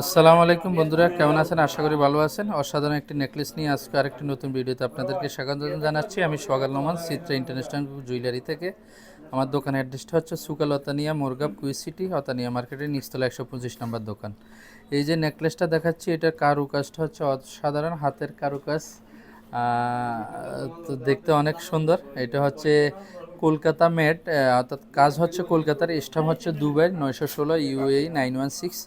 আসসালামু আলাইকুম বন্ধুরা, কেমন আছেন? আশা করি ভালো আছেন। অসাধারণ একটি নেকলেস নিয়ে আজকে আরেকটি নতুন ভিডিওতে আপনাদেরকে স্বাগত জানাচ্ছি। আমি সোহাগাল নোমান চিত্রা ইন্টারন্যাশনাল জুয়েলারি থেকে। আমার দোকানের অ্যাড্রেসটা হচ্ছে সুকাল অতানিয়া মোরগাব, কুইজ সিটি, অতানিয়া মার্কেটের নিচতলা একশো পঁচিশ নম্বর দোকান। এই যে নেকলেসটা দেখাচ্ছি এটার কারুকাজটা হচ্ছে অসাধারণ, হাতের কারুকাজ। তো দেখতে অনেক সুন্দর। এটা হচ্ছে কলকাতা মেট অর্থাৎ কাজ হচ্ছে কলকাতার স্টাম হচ্ছে দুবাই, নয়শো ষোলো ইউএ নাইন ওয়ান সিক্স।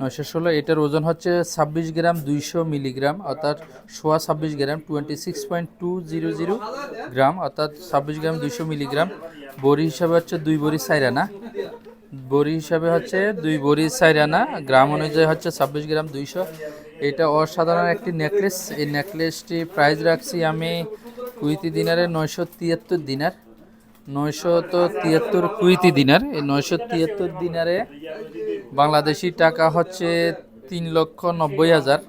নয়শো ষোলো, এটার ওজন হচ্ছে ছাব্বিশ গ্রাম দুইশো মিলিগ্রাম, অর্থাৎ সোয়া ছাব্বিশ gram twenty six point two zero zero gram, অর্থাৎ ছাব্বিশ গ্রাম দুইশো মিলিগ্রাম। বড়ি হিসাবে হচ্ছে দুই বড়ি সাইরানা। বড়ি হিসাবে হচ্ছে দুই বড়ি সাইরানা, গ্রাম অনুযায়ী হচ্ছে ছাব্বিশ গ্রাম দুইশো। এটা অসাধারণ একটি নেকলেস, এই নেকলেসটি প্রাইস রাখছি আমি কুইতি দিনারে নয়শো তিয়াত্তর দিনার। নয়শো তো তিয়াত্তর কুইতি দিনার, এই নয়শো তিয়াত্তর দিনারে বাংলাদেশি টাকা হচ্ছে তিন লক্ষ নব্বই হাজার।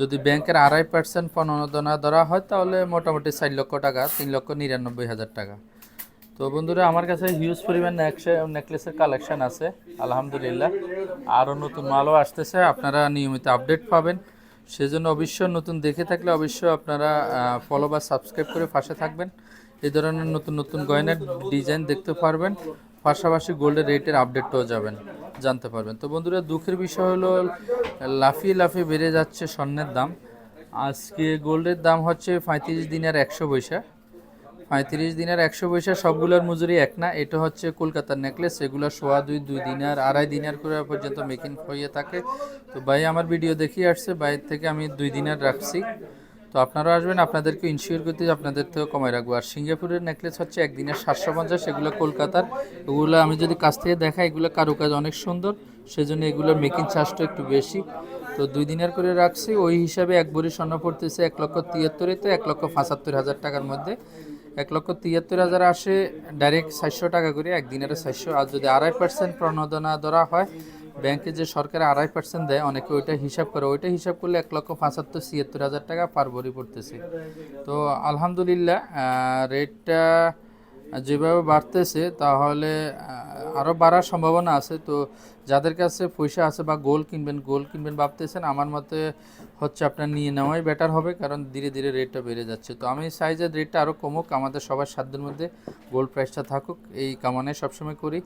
যদি ব্যাংকের আড়াই পার্সেন্ট প্রণোদনা ধরা হয়, তাহলে মোটামুটি চার লক্ষ টাকা, তিন লক্ষ নিরানব্বই হাজার টাকা। তো বন্ধুরা, আমার কাছে হিউজ পরিমাণ নেকলেসের কালেকশন আছে, আলহামদুলিল্লাহ। আরও নতুন মালও আসতেছে, আপনারা নিয়মিত আপডেট পাবেন। সেজন্য অবশ্যই নতুন দেখে থাকলে অবশ্যই আপনারা ফলো বা সাবস্ক্রাইব করে পাশে থাকবেন। এই ধরনের নতুন নতুন গয়নার ডিজাইন দেখতে পারবেন। পাশাপাশি গোল্ডের রেটের আপডেটটাও যাবেন, জানতে পারবেন। তো বন্ধুরা, দুঃখের বিষয় হলো, লাফিয়ে লাফিয়ে বেড়ে যাচ্ছে স্বর্ণের দাম। আজকে গোল্ডের দাম হচ্ছে পঁয়ত্রিশ দিনের একশো পয়সা। পঁয়ত্রিশ দিনের একশো পয়সা, সবগুলোর মজুরি এক না, এটা হচ্ছে কলকাতার নেকলেস। এগুলো সোয়া দুই দুই দিনার, আড়াই দিনার করে পর্যন্ত মেকিং হয়ে থাকে। তো ভাই, আমার ভিডিও দেখিয়ে আসছে, বাইরে থেকে আমি দুই দিনার রাখছি। তো আপনারা আসবেন, আপনাদেরকে ইনশিওর করতে আপনাদের থেকেও কমায় রাখব। আর সিঙ্গাপুরের নেকলেস হচ্ছে একদিনের সাতশো পঞ্চাশ, এগুলো কলকাতার। এগুলো আমি যদি কাছ থেকে দেখাই, এগুলো কারুকাজ অনেক সুন্দর, সেজন্য এগুলোর মেকিং চার্জটা একটু বেশি। তো দুই দিনের করে রাখছি, ওই হিসাবে এক ভরি স্বর্ণ পড়তেছে এক লক্ষ তিয়াত্তরে তো এক লক্ষ পঁচাত্তর হাজার টাকার মধ্যে। এক লক্ষ তিয়াত্তর হাজার আসে ডাইরেক্ট চারশো টাকা করে একদিনের চারশো আর যদি আড়াই পার্সেন্ট প্রণোদনা ধরা হয় ব্যাংকে যে সরকার আড়াই পার্সেন্ট দেয়, অনেকে ওইটা হিসাব করে। ওইটা হিসাব করলে এক লক্ষ পঁচাত্তর, ছিয়াত্তর হাজার টাকা পার ভরি পড়তেছে। তো আলহামদুলিল্লাহ রেটটা যেভাবে বাড়তেছে, তাহলে আরও বাড়ার সম্ভাবনা আছে। তো যাদের কাছে পয়সা আছে বা গোল কিনবেন গোল কিনবেন ভাবতেছেন, আমার মতে হচ্ছে আপনার নিয়ে নেওয়াই বেটার হবে, কারণ ধীরে ধীরে রেটটা বেড়ে যাচ্ছে। তো আমি চাই যে রেটটা আরও কমুক, আমাদের সবার সাধ্যের মধ্যে গোল্ড প্রাইসটা থাকুক, এই কামনায় সবসময় করি।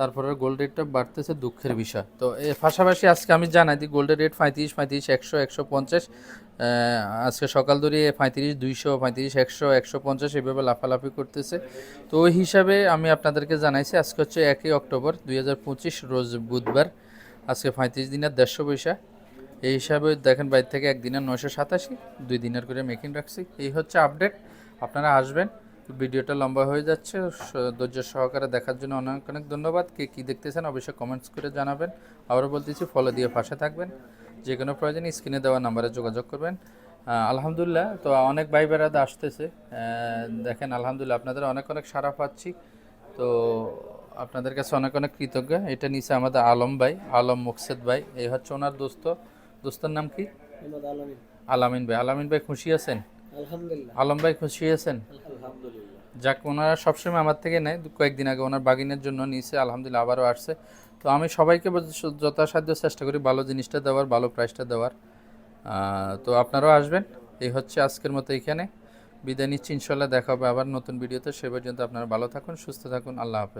তারপরে গোল্ড রেটটা বাড়তেছে দুঃখের বিষয়। তো এর পাশাপাশি আজকে আমি জানাই দিই গোল্ডের রেট পঁয়ত্রিশ পঁয়ত্রিশ, একশো একশো পঞ্চাশ আজকে সকাল ধরে পঁয়ত্রিশ, দুইশো, পঁয়ত্রিশ, একশো একশো পঞ্চাশ এভাবে লাফালাফি করতেছে। তো ওই হিসাবে আমি আপনাদেরকে জানাইছি, আজকে হচ্ছে একই অক্টোবর দুই হাজার পঁচিশ, রোজ বুধবার। আজকে পঁয়ত্রিশ দিনের দেড়শো পয়সা। এই হিসাবে দেখেন বাইর থেকে একদিনের নয়শো সাতাশি, দুই দিনের করে মেকিং রাখছি। এই হচ্ছে আপডেট আপনারা আসবেন। ভিডিওটা লম্বা হয়ে যাচ্ছে। ধৈর্য সহকারে দেখার জন্য অনেক অনেক ধন্যবাদ। কে কী দেখতেছেন অবশ্যই কমেন্টস করে জানাবেন। আবারও বলতেছি ফলো দিয়ে পাশে থাকবেন। যে কোনো প্রয়োজনে স্ক্রিনে দেওয়া নাম্বারে যোগাযোগ করবেন। আলহামদুলিল্লাহ তো অনেক ভাই বেড়াতে আসতেছে। দেখেন আলহামদুলিল্লাহ আপনাদের অনেক অনেক সারা পাচ্ছি। তো আপনাদের কাছে অনেক অনেক কৃতজ্ঞ। এটা নিচে আমাদের আলম ভাই আলম মুকসেদ ভাই। এই হচ্ছে ওনার দোস্ত। দোস্তর নাম কি? আলামিন ভাই। আলামিন ভাই খুশি আছেন? আলহামদুলিল্লাহ। আলম ভাই খুশি আছেন? আলহামদুলিল্লাহ। যাক, ওনারা সবসময় আমার থেকে নেয়। কয়েকদিন আগে ওনার বাগিনের জন্য নিয়েছে, আলহামদুলিল্লাহ আবারও আসছে। তো আমি সবাইকে যথাসাধ্য চেষ্টা করি ভালো জিনিসটা দেওয়ার, ভালো প্রাইসটা দেওয়ার। তো আপনারাও আসবেন। এই হচ্ছে আজকের মতো এখানে। বিদায় নিচ্ছি, ইনশাল্লাহ দেখা হবে আবার নতুন ভিডিওতে। সে পর্যন্ত আপনারা ভালো থাকুন, সুস্থ থাকুন। আল্লাহ হাফেজ।